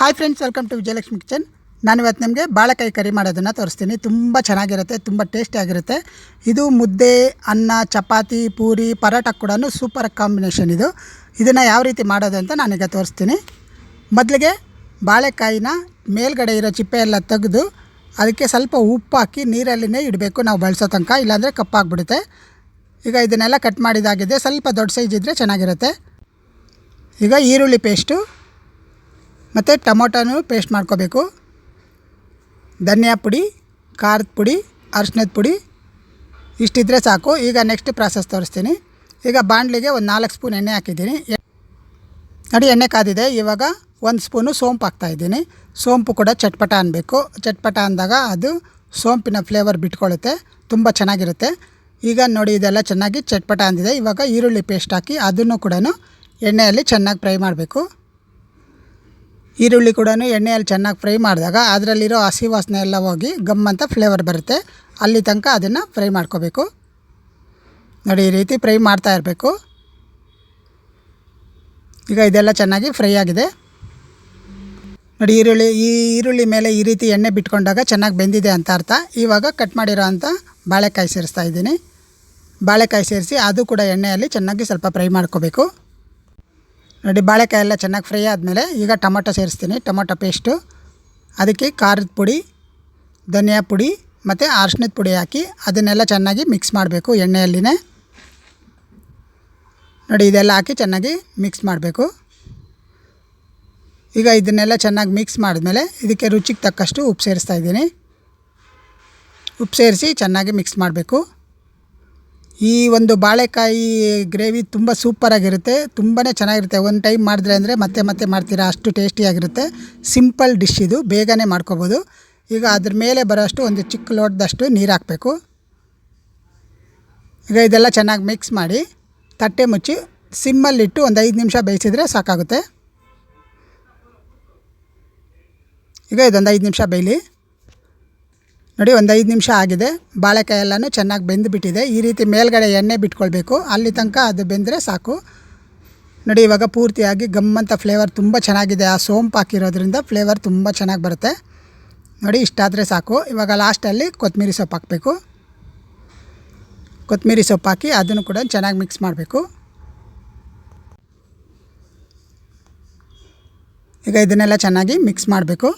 Hi friends welcome to Vijayalakshmi kitchen ನಾನು ಇವತ್ತು ನಿಮಗೆ ಬಾಳೆಕಾಯಿ ಕರಿ ಮಾಡೋದನ್ನು ತೋರಿಸ್ತೀನಿ. ತುಂಬ ಚೆನ್ನಾಗಿರುತ್ತೆ, ತುಂಬ ಟೇಸ್ಟಿಯಾಗಿರುತ್ತೆ ಇದು ಮುದ್ದೆ, ಅನ್ನ, ಚಪಾತಿ, ಪೂರಿ, ಪರೋಟ ಕೂಡ ಸೂಪರ್ ಕಾಂಬಿನೇಷನ್ ಇದು. ಇದನ್ನು ಯಾವ ರೀತಿ ಮಾಡೋದು ಅಂತ ನಾನೀಗ ತೋರಿಸ್ತೀನಿ. ಮೊದಲಿಗೆ ಬಾಳೆಕಾಯಿನ ಮೇಲ್ಗಡೆ ಇರೋ ಚಿಪ್ಪೆ ಎಲ್ಲ ತೆಗೆದು ಅದಕ್ಕೆ ಸ್ವಲ್ಪ ಉಪ್ಪು ಹಾಕಿ ನೀರಲ್ಲಿನೇ ಇಡಬೇಕು. ನಾವು ಬಳಸೋ ತನಕ, ಇಲ್ಲಾಂದರೆ ಕಪ್ಪಾಗ್ಬಿಡುತ್ತೆ. ಈಗ ಇದನ್ನೆಲ್ಲ ಕಟ್ ಮಾಡಿದಾಗಿದೆ ಸ್ವಲ್ಪ ದೊಡ್ಡ ಸೈಜ್ ಇದ್ದರೆ ಚೆನ್ನಾಗಿರುತ್ತೆ. ಈಗ ಈರುಳ್ಳಿ ಪೇಸ್ಟು ಮತ್ತು ಟೊಮೊಟೊನು ಪೇಸ್ಟ್ ಮಾಡ್ಕೋಬೇಕು. ಧನಿಯಾ ಪುಡಿ, ಖಾರದ ಪುಡಿ ಅರ್ಶಿನದ ಪುಡಿ, ಇಷ್ಟಿದ್ರೆ ಸಾಕು. ಈಗ ನೆಕ್ಸ್ಟ್ ಪ್ರಾಸೆಸ್ ತೋರಿಸ್ತೀನಿ. ಈಗ ಬಾಣಲಿಗೆ ಒಂದು ನಾಲ್ಕು ಸ್ಪೂನ್ ಎಣ್ಣೆ ಹಾಕಿದ್ದೀನಿ. ನೋಡಿ, ಎಣ್ಣೆ ಕಾದಿದೆ. ಇವಾಗ ಒಂದು ಸ್ಪೂನು ಸೋಂಪು ಹಾಕ್ತಾಯಿದ್ದೀನಿ ಸೋಂಪು ಕೂಡ ಚಟ್ಪಟ ಅನ್ನಬೇಕು ಚಟ್ಪಟ ಅಂದಾಗ ಅದು ಸೋಂಪಿನ ಫ್ಲೇವರ್ ಬಿಟ್ಕೊಳ್ಳುತ್ತೆ ತುಂಬ ಚೆನ್ನಾಗಿರುತ್ತೆ. ಈಗ ನೋಡಿ, ಇದೆಲ್ಲ ಚೆನ್ನಾಗಿ ಚಟ್ಪಟ ಅಂದಿದೆ. ಇವಾಗ ಈರುಳ್ಳಿ ಪೇಸ್ಟ್ ಹಾಕಿ ಅದನ್ನು ಕೂಡ ಎಣ್ಣೆಯಲ್ಲಿ ಚೆನ್ನಾಗಿ ಫ್ರೈ ಮಾಡಬೇಕು. ಈರುಳ್ಳಿ ಕೂಡ ಎಣ್ಣೆಯಲ್ಲಿ ಚೆನ್ನಾಗಿ ಫ್ರೈ ಮಾಡಿದಾಗ ಅದರಲ್ಲಿರೋ ಹಸಿ ವಾಸನೆ ಎಲ್ಲ ಹೋಗಿ ಗಮ್ ಅಂತ ಫ್ಲೇವರ್ ಬರುತ್ತೆ. ಅಲ್ಲಿ ತನಕ ಅದನ್ನು ಫ್ರೈ ಮಾಡ್ಕೋಬೇಕು. ನೋಡಿ, ಈ ರೀತಿ ಫ್ರೈ ಮಾಡ್ತಾ ಇರಬೇಕು. ಈಗ ಇದೆಲ್ಲ ಚೆನ್ನಾಗಿ ಫ್ರೈ ಆಗಿದೆ. ನೋಡಿ, ಈರುಳ್ಳಿ, ಈ ಈರುಳ್ಳಿ ಮೇಲೆ ಈ ರೀತಿ ಎಣ್ಣೆ ಬಿಟ್ಕೊಂಡಾಗ ಚೆನ್ನಾಗಿ ಬೆಂದಿದೆ ಅಂತ ಅರ್ಥ. ಇವಾಗ ಕಟ್ ಮಾಡಿರೋ ಅಂಥ ಬಾಳೆಕಾಯಿ ಸೇರಿಸ್ತಾ ಇದ್ದೀನಿ. ಬಾಳೆಕಾಯಿ ಸೇರಿಸಿ ಅದು ಕೂಡ ಎಣ್ಣೆಯಲ್ಲಿ ಚೆನ್ನಾಗಿ ಸ್ವಲ್ಪ ಫ್ರೈ ಮಾಡ್ಕೋಬೇಕು. ನೋಡಿ, ಬಾಳೆಕಾಯಿ ಎಲ್ಲ ಚೆನ್ನಾಗಿ ಫ್ರೈ ಆದಮೇಲೆ ಈಗ ಟೊಮೊಟೊ ಸೇರಿಸ್ತೀನಿ. ಟೊಮೊಟೊ ಪೇಸ್ಟು, ಅದಕ್ಕೆ ಖಾರದ ಪುಡಿ, ಧನಿಯಾ ಪುಡಿ ಮತ್ತು ಅರ್ಶಿನದ ಪುಡಿ ಹಾಕಿ ಅದನ್ನೆಲ್ಲ ಚೆನ್ನಾಗಿ ಮಿಕ್ಸ್ ಮಾಡಬೇಕು ಎಣ್ಣೆಯಲ್ಲಿನೇ. ನೋಡಿ, ಇದೆಲ್ಲ ಹಾಕಿ ಚೆನ್ನಾಗಿ ಮಿಕ್ಸ್ ಮಾಡಬೇಕು. ಈಗ ಇದನ್ನೆಲ್ಲ ಚೆನ್ನಾಗಿ ಮಿಕ್ಸ್ ಮಾಡಿದ್ಮೇಲೆ ಇದಕ್ಕೆ ರುಚಿಗೆ ತಕ್ಕಷ್ಟು ಉಪ್ಪು ಸೇರಿಸ್ತಾ ಇದ್ದೀನಿ. ಉಪ್ಪು ಸೇರಿಸಿ ಚೆನ್ನಾಗಿ ಮಿಕ್ಸ್ ಮಾಡಬೇಕು. ಈ ಒಂದು ಬಾಳೆಕಾಯಿ ಗ್ರೇವಿ ತುಂಬ ಸೂಪರಾಗಿರುತ್ತೆ ತುಂಬಾ ಚೆನ್ನಾಗಿರುತ್ತೆ. ಒಂದು ಟೈಮ್ ಮಾಡಿದ್ರೆ ಅಂದರೆ ಮತ್ತೆ ಮತ್ತೆ ಮಾಡ್ತೀರಾ, ಅಷ್ಟು ಟೇಸ್ಟಿಯಾಗಿರುತ್ತೆ ಸಿಂಪಲ್ ಡಿಶ್ ಇದು, ಬೇಗನೆ ಮಾಡ್ಕೋಬೋದು. ಈಗ ಅದ್ರ ಮೇಲೆ ಬರೋಷ್ಟು ಒಂದು ಚಿಕ್ಕ ಲೋಟದಷ್ಟು ನೀರು ಹಾಕಬೇಕು. ಈಗ ಇದೆಲ್ಲ ಚೆನ್ನಾಗಿ ಮಿಕ್ಸ್ ಮಾಡಿ ತಟ್ಟೆ ಮುಚ್ಚಿ ಸಿಮ್ಮಲ್ಲಿಟ್ಟು ಒಂದು ಐದು ನಿಮಿಷ ಬೇಯಿಸಿದರೆ ಸಾಕಾಗುತ್ತೆ. ಈಗ ಇದೊಂದು ಐದು ನಿಮಿಷ ಬೇಯಲಿ. ನೋಡಿ, ಒಂದು ಐದು ನಿಮಿಷ ಆಗಿದೆ. ಬಾಳೆಕಾಯಿ ಎಲ್ಲನೂ ಚೆನ್ನಾಗಿ ಬೆಂದು ಬಿಟ್ಟಿದೆ ಈ ರೀತಿ ಮೇಲ್ಗಡೆ ಎಣ್ಣೆ ಬಿಟ್ಕೊಳ್ಬೇಕು. ಅಲ್ಲಿ ತನಕ ಅದು ಬೆಂದರೆ ಸಾಕು. ನೋಡಿ, ಇವಾಗ ಪೂರ್ತಿಯಾಗಿ ಗಮ್ಮಂತ ಫ್ಲೇವರ್ ತುಂಬ ಚೆನ್ನಾಗಿದೆ. ಆ ಸೋಂಪು ಹಾಕಿರೋದ್ರಿಂದ ಫ್ಲೇವರ್ ತುಂಬ ಚೆನ್ನಾಗಿ ಬರುತ್ತೆ. ನೋಡಿ, ಇಷ್ಟಾದರೆ ಸಾಕು. ಇವಾಗ ಲಾಸ್ಟಲ್ಲಿ ಕೊತ್ತಂಬರಿ ಸೊಪ್ಪು ಹಾಕಬೇಕು. ಕೊತ್ತಂಬರಿ ಸೊಪ್ಪು ಹಾಕಿ ಅದನ್ನು ಕೂಡ ಚೆನ್ನಾಗಿ ಮಿಕ್ಸ್ ಮಾಡಬೇಕು. ಈಗ ಇದನ್ನೆಲ್ಲ ಚೆನ್ನಾಗಿ ಮಿಕ್ಸ್ ಮಾಡಬೇಕು.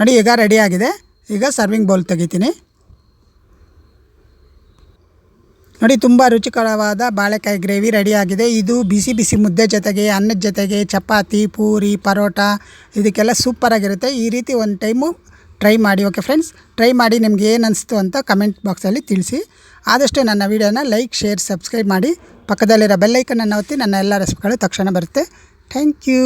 ನೋಡಿ, ಈಗ ರೆಡಿ ಆಗಿದೆ. ಈಗ ಸರ್ವಿಂಗ್ ಬೌಲ್ ತೆಗಿತೀನಿ. ನೋಡಿ, ತುಂಬ ರುಚಿಕರವಾದ ಬಾಳೆಕಾಯಿ ಗ್ರೇವಿ ರೆಡಿಯಾಗಿದೆ ಇದು ಬಿಸಿ ಬಿಸಿ ಮುದ್ದೆ ಜೊತೆಗೆ, ಅನ್ನದ ಜೊತೆಗೆ, ಚಪಾತಿ, ಪೂರಿ, ಪರೋಟ, ಇದಕ್ಕೆಲ್ಲ ಸೂಪರಾಗಿರುತ್ತೆ ಈ ರೀತಿ ಒಂದು ಟೈಮು ಟ್ರೈ ಮಾಡಿ ಓಕೆ ಫ್ರೆಂಡ್ಸ್ ಟ್ರೈ ಮಾಡಿ ನಿಮ್ಗೆ ಏನು ಅನಿಸ್ತು ಅಂತ ಕಮೆಂಟ್ ಬಾಕ್ಸಲ್ಲಿ ತಿಳಿಸಿ. ಆದಷ್ಟು ನನ್ನ ವೀಡಿಯೋನ ಲೈಕ್ ಶೇರ್ ಸಬ್ಸ್ಕ್ರೈಬ್ ಮಾಡಿ. ಪಕ್ಕದಲ್ಲಿರೋ ಬೆಲ್ಲೈಕನನ್ನು ಒತ್ತಿ ನನ್ನ ಎಲ್ಲ ರೆಸಿಪಿಗಳು ತಕ್ಷಣ ಬರುತ್ತೆ. Thank you